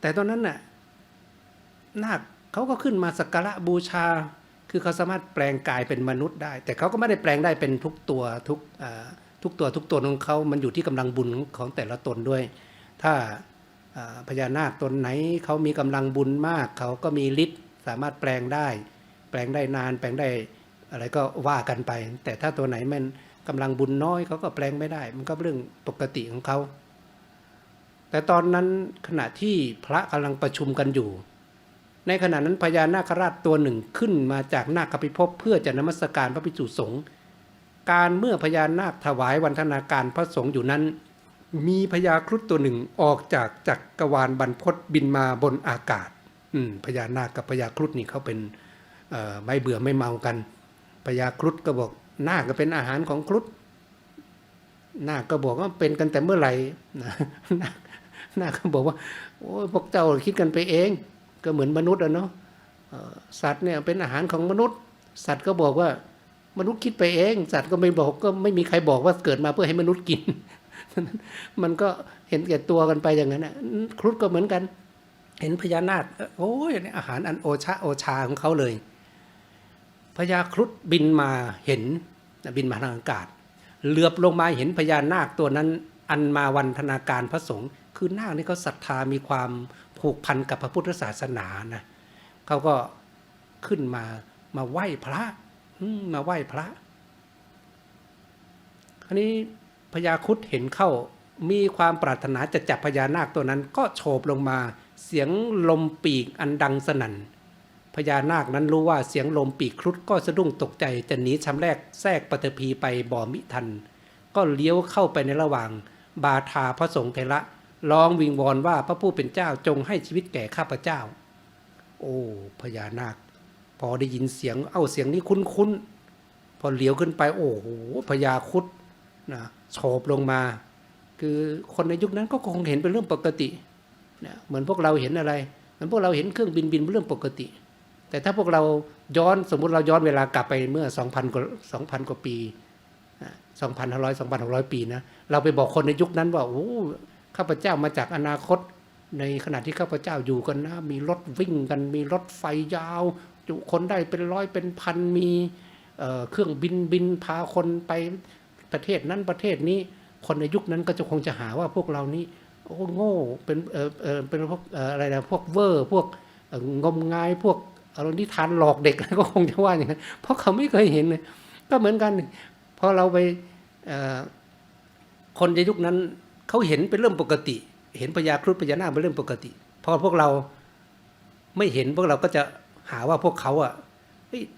แต่ตอนนั้นน่ะนาคเขาก็ขึ้นมาสักการะบูชา คือเขาสามารถแปลงกายเป็นมนุษย์ได้ แต่เขาก็ไม่ได้แปลงได้เป็นทุกตัวทุกทุกตัวทุกตนของเขา มันอยู่ที่กำลังบุญของแต่ละตนด้วย ถ้าอ่าพญานาคตนไหนเขามีกำลังบุญมาก เขาก็มีฤทธิ์สามารถแปลงได้ แปลงได้นาน แปลงได้อะไรก็ว่ากันไป แต่ถ้าตัวไหนมันกำลังบุญน้อยเขาก็แปลงไม่ได้ มันก็เรื่องปกติของเขา แต่ตอนนั้นขณะที่พระกำลังประชุมกันอยู่ ในขณะนั้นพญานาคราชตัวหนึ่งขึ้นมาจากนาคปิภพเพื่อจะนมัสการพระภิกษุสงฆ์การเมื่อพญานาคถวายวันธนาการพระสงฆ์อยู่นั้น มีพญาครุฑตัวหนึ่งออกจากจักรวาลบรรพตบินมาบนอากาศอืพญานาคกับพญาครุฑนี่เขาเป็นไม่เบื่อไม่เมากันพญาครุฑก็บอกนาคก็เป็นอาหารของครุฑนาคก็บอกว่าเป็นกันแต่เมื่อไหร่นะนาค นาคก็บอกว่าโอ้ยพวกเจ้าคิดกันไปเอง ก็เหมือนมนุษย์อะเนาะสัตว์เนี่ยเป็นอาหารของมนุษย์ สัตว์ก็บอกว่ามนุษย์คิดไปเอง สัตว์ก็ไม่บอกก็ไม่มีใครบอกว่าเกิดมาเพื่อให้มนุษย์กินมันก็เห็นแก่ตัวกันไปอย่างนั้นนะครุฑก็เหมือนกัน เห็นพญานาคโอ้ยนี่อาหารอันโอชะโอชาของเขาเลยพญาครุฑบินมาเห็นบินมาทางอากาศเหลือบลงมาเห็นพญานาคตัวนั้น อันมาวันธนาการพระสงฆ์ คือนาคนี่เขาศรัทธามีความผูกพันกับพระพุทธศาสนานะเขาก็ขึ้นมามาไหว้พระมาไหว้พระคราวนี้พญาครุดเห็นเข้ามีความปรารถนาจะจับพญานาคตัวนั้นก็โฉบลงมาเสียงลมปีกอันดังสนั่นพญานาคนั้นรู้ว่าเสียงลมปีกครุฑก็สะดุ้งตกใจจะหนีชำแรกแทรกปฐพีไปบ่อมิทัน ก็เลี้ยวเข้าไปในระหว่างบาทาพระสงฆ์เทระ ร้องวิงวอนว่าพระผู้เป็นเจ้าจงให้ชีวิตแก่ข้าพเจ้า โอ้พญานาค พอได้ยินเสียงเอ้าเสียงนี้คุ้นๆพอเหลียวขึ้นไป โอ้โหพญาคุดนะโฉบลงมา คือคนในยุคนั้นก็คงเห็นเป็นเรื่องปกตินะเหมือนพวกเราเห็นอะไรเหมือนพวกเราเห็นเครื่องบินบินเป็นเรื่องปกติ แต่ถ้าพวกเราย้อนสมมุติเราย้อนเวลากลับไปเมื่อ 2,000กว่า2,000 กว่าปี2,500 2,600 ปีนะ เราไปบอกคนในยุคนั้นว่าโอ้ ข้าพเจ้ามาจากอนาคต ในขณะที่ข้าพเจ้าอยู่กันนะ มีรถวิ่งกัน มีรถไฟยาวจุคนได้เป็นร้อยเป็นพันมีเเครื่องบินบินพาคนไปประเทศนั้นประเทศนี้ คนในยุคนั้นก็จะคงจะหาว่าพวกเรานี่โอ้โง่เป็นเออเออเป็นพวกออะไรนะพวกเวอร์พวกงมงายพวกอารมณ์ที่ทานหลอกเด็กก็คงจะว่าอย่างนั้นเพราะเขาไม่เคยเห็นเลยก็เหมือนกันพอเราไปคนในยุคนั้น เขาเห็นเป็นเรื่องปกติ เห็นพญาครุฑพญานาคเป็นเรื่องปกติ พอพวกเราไม่เห็นพวกเราก็จะหาว่าพวกเขาอะ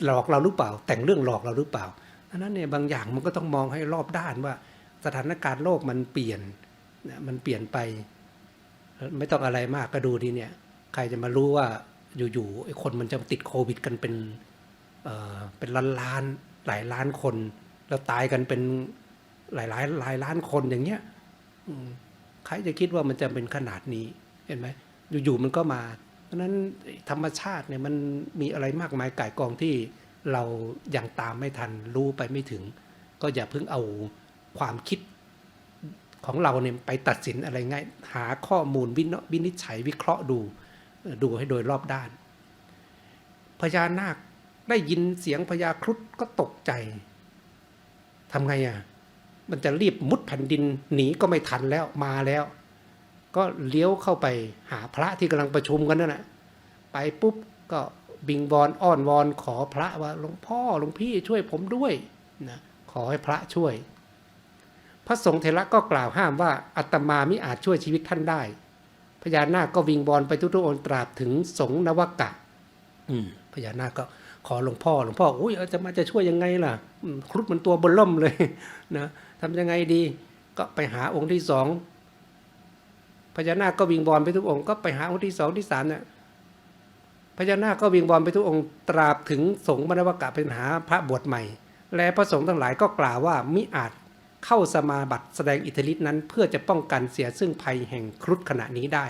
หลอกเราหรือเปล่า แต่งเรื่องหลอกเราหรือเปล่าอันนั้นเนี่ยบางอย่างมันก็ต้องมองให้รอบด้านว่าสถานการณ์โลกมันเปลี่ยนนะมันเปลี่ยนไป ไม่ต้องอะไรมากก็ดูดีเนี่ย ใครจะมารู้ว่าอยู่ๆไอ้คนมันจะติดโควิดกันเป็นเอ่อเป็นล้านล้านหลายล้านคน แล้วตายกันเป็นหลายหลายหลายล้านคนอย่างเงี้ย ใครจะคิดว่ามันจะเป็นขนาดนี้เห็นไหมอยู่ๆมันก็มาเพราะนั้นธรรมชาติเนี่ยมันมีอะไรมากมายก่ายกองที่เรายังตามไม่ทันรู้ไปไม่ถึง ก็อย่าเพิ่งเอาความคิดของเราเนี่ยไปตัดสินอะไรง่าย หาข้อมูลวินวินิจฉัยวิเคราะห์ดู ดูให้โดยรอบด้านพญานาคได้ยินเสียงพญาครุฑก็ตกใจทำไงอะ มันจะรีบมุดแผ่นดินหนีก็ไม่ทันแล้วมาแล้ว ก็เลี้ยวเข้าไปหาพระที่กำลังประชุมกันนั่นแหะไปปุ๊บก็บิงบอนอ้อนวอนขอพระว่าหลวงพ่อหลวงพี่ช่วยผมด้วยนะขอให้พระช่วย พระสงฆ์เทระก็กล่าวห้ามว่าอาตมาไมิอาจช่วยชีวิตท่านได้พญานาคก็วิงบอลไปทุกๆองค์ตราบถึงสงนวกะ อืมพญานาคก็ ขอหลวงพ่อหลวงพ่ออุ้ยอาจะมาจะช่วยยังไงล่ะครุฑมันตัวเบนล่มเลยนะทำยังไงดี ก็ไปหาองค์ที่สองพญานาคก็วิงบอลไปทุกองค์ก็ไปหาองค์ที่สองที่สามเนี่ยพญานาคก็วิงบอลไปทุกองค์ตราบถึงสงฆ์มนวกะเป็นหาพระบวชใหม่ และพระสงฆ์ทั้งหลายก็กล่าวว่ามิอาจเข้าสมาบัติแสดงอิทธิฤทธินั้น เพื่อจะป้องกันเสียซึ่งภัยแห่งครุฑขณะนี้ได้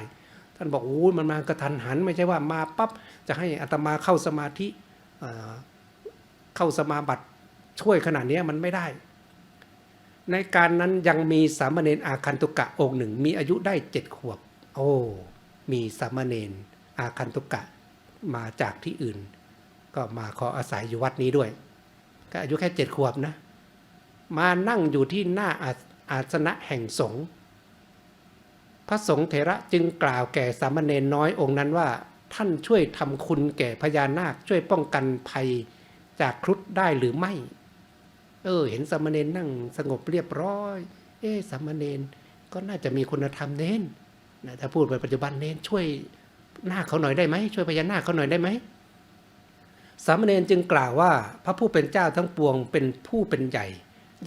ท่านบอกโอ้ยมันมากระทันหัน ไม่ใช่ว่ามาปั๊บจะให้อัตมาเข้าสมาธิ เข้าสมาบัติช่วยขนาดนี้มันไม่ได้ ในการนั้นยังมีสามเณรอาคันตุกะองค์หนึ่ง มีอายุได้เจ็ดขวบ โอ้มีสามเณรอาคันตุกะมาจากที่อื่น ก็มาขออาศัยอยู่วัดนี้ด้วย ก็อายุแค่เจ็ดขวบนะ มานั่งอยู่ที่หน้าอาอาสนะแห่งสงฆ์พระสงฆ์เถระจึงกล่าวแก่สามเณรน้อยองค์นั้นว่า ท่านช่วยทำคุณแก่พญานาคช่วยป้องกันภัยจากครุฑได้หรือไม่ เออ เห็นสามเณรนั่งสงบเรียบร้อย เอ๊ะสามเณรก็น่าจะมีคุณธรรมเน้นนะถ้าพูดไปปัจจุบันเน้นช่วยนาคเขาหน่อยได้ไหมช่วยพญานาคเขาหน่อยได้ไหมสามเณรจึงกล่าวว่า พระผู้เป็นเจ้าทั้งปวงเป็นผู้เป็นใหญ่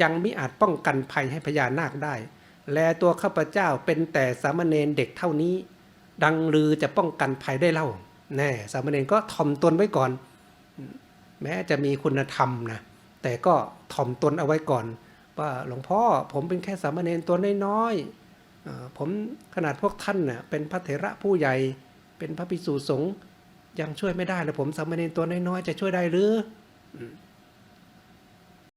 ยังมิอาจป้องกันภัยให้พญานาคได้ แลตัวข้าพเจ้าเป็นแต่สามเณรเด็กเท่านี้ ดังลือจะป้องกันภัยได้เล่าแน่สามเณรก็ถ่อมตนไว้ก่อน แม้จะมีคุณธรรมนะแต่ก็ถ่อมตนเอาไว้ก่อน ว่าหลวงพ่อผมเป็นแค่สามเณรตัวน้อยๆผมขนาดพวกท่านเน่ะเป็นพระเถระผู้ใหญ่เป็นพระภิกษุสงฆ์ยังช่วยไม่ได้เลยผมสามเณรตัวน้อยๆจะช่วยได้หรือ